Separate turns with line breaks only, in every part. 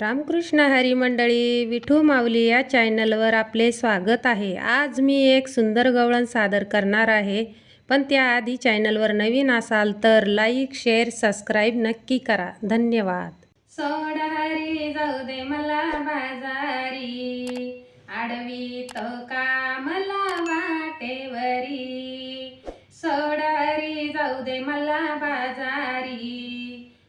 रामकृष्ण हरी मंडळी विठू माऊली या चॅनलवर आपले स्वागत आहे. आज मी एक सुंदर गवळण सादर करणार आहे. पण त्याआधी चॅनलवर नवीन असाल तर लाईक शेअर सबस्क्राईब नक्की करा. धन्यवाद. सोड हरी जाऊ दे मला बाजारी. आडवी तो का मला वाटेवरी. सोड हरी जाऊ दे मला बाजारी.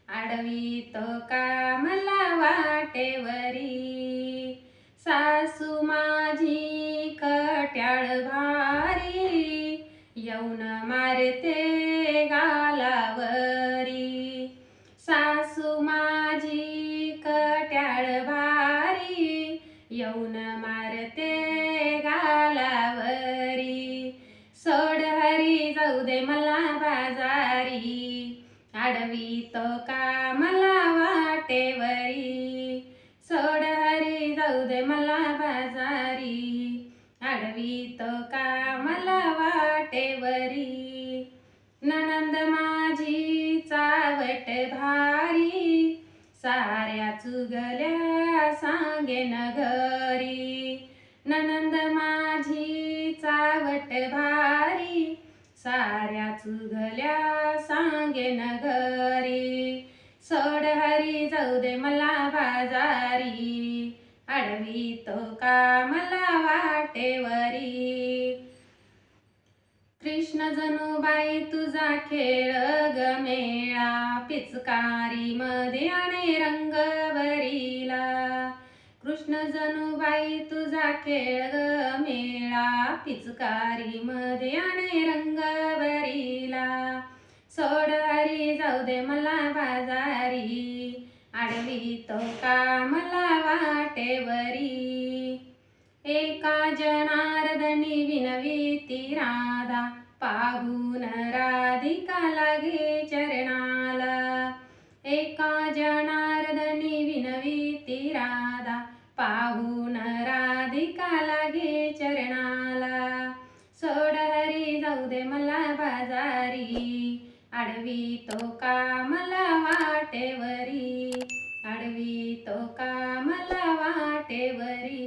आडवी तो का मला वाटेवरी. सासू माझी कट्याळ भारी येऊन मारते गालावरी. सासू माझी कट्याळ भारी येऊन मारते गालावरी. सोड हरी जाऊ दे मला बाजारी. आडवी तो का बाजारी आडवीत का मला वाटेवरी. ननंद माझी चावट भारी साऱ्या चुगल्या सांगेन घरी. ननंद माझी चावट भारी साऱ्या चुगल्या सांगेन घरी. सोड हरी जाऊ दे मला बाजारी. आडवी का मला वाटेवरी. कृष्ण जनुबाई तुझा खेळ ग मेळा पिचकारी मध्ये आणि रंगवरीला. कृष्ण जनुबाई तुझा खेळ ग मेळा पिचकारी मध्ये आणि रंगवरीला. सोडवारी जाऊ दे मला बाजारी. आडवी तो का मला वाटेवरी एका जनार्दनी विनवी ती राधा पाहून राधिका लागे चरणाला. एका जनार्दनी विनवी ती राधा पाहून राधिका लागे चरणाला. सोड हरी जाऊ दे मला बाजारी. आडवी तो का मला वाटेवरी. आडवी तो का मला वाटेवरी